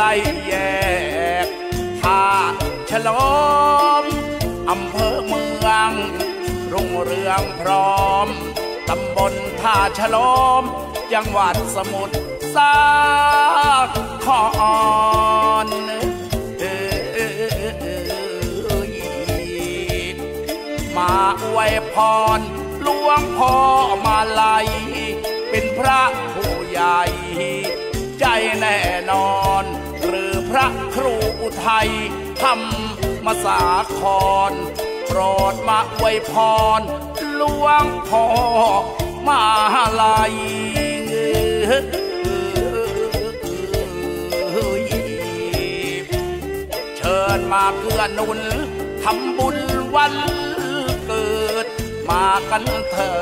ล้แยกท่าฉลอมอำเภอเมือง รุ่งเรืองพร้อม ตำบลท่าฉลอมจังหวัดสมุทรสาครมาอวยพรหลวงพ่อมาลัย ทัยธรรมสาครโปรดมาอวยพรหลวงพ่อมาลัยเชิญมาเกื้อนุนทำบุญวันเกิด มากันเถิ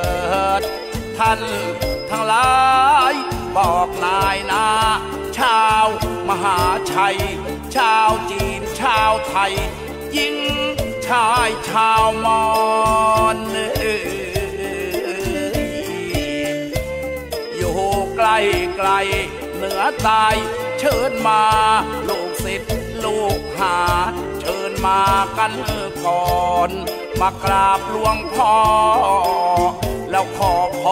ด ท่านทั้งหลาย บอกนายนาชาวมหาชัย ชาวจีนชาวไทย ยิ่งชายชาวมอนอยู่ไกลไกลเหนือตายเชิญมาลูกศิษย์ลูกหา เชิญมากันก่อน มากราบหลวงพ่อ แล้วขอพ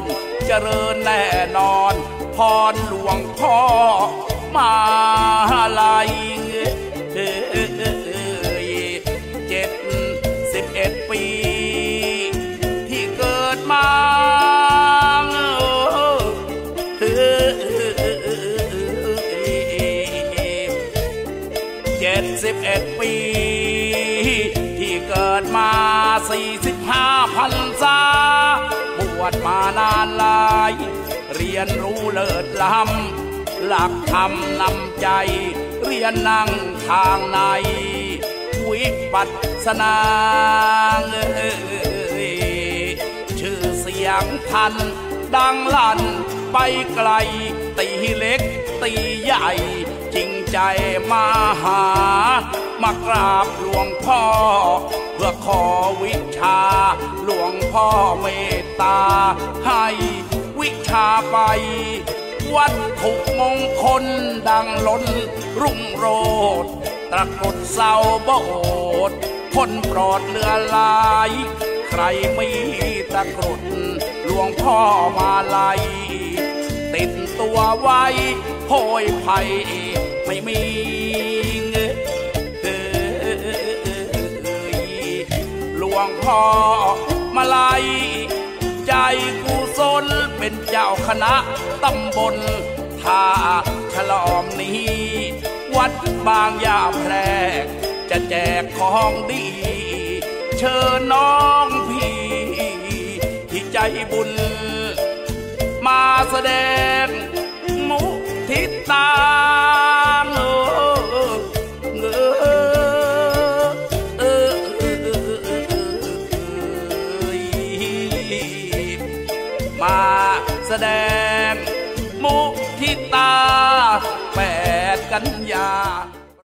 รเจริญแน่นอน พรหลวงพ่อ มาลายเจ็ดสิบเอ็ดปี ที่เกิดมาเจ็ดสิบเอ็ดปี ที่เกิดมาสี่สิบห้าพันษาบวชมานานหลาย เรียนรู้เลิศล้ำ หลักธรรมนำใจ เรียนนั่งทางใน วิปัสสนาเอ่ยชื่อเสียงทัน ดังลั่นไปไกล ตีเล็กตีใหญ่ จริงใจมาหา มากราบหลวงพ่อ เพื่อขอวิชา หลวงพ่อเมตตา ให้วิชาไป วัตถุมงคลดังล้นรุ่งโรดตะกรุดเสาโบสถ์คนโปรดเรือลาย ใครไมีตะกรุดหลวงพ่อมาลัยติดตัวไว้โพยภัยไม่มีเอยหลวงพ่อมาลัย ใจกุศลเป็นเจ้าคณะตำบลท่าฉลอมนี้ วัดบางยาแพรก จะแจกของดี เชิญน้องพี่ที่ใจบุญ มาแสดงมุทิตา ดง มุทิตาแปดกันยา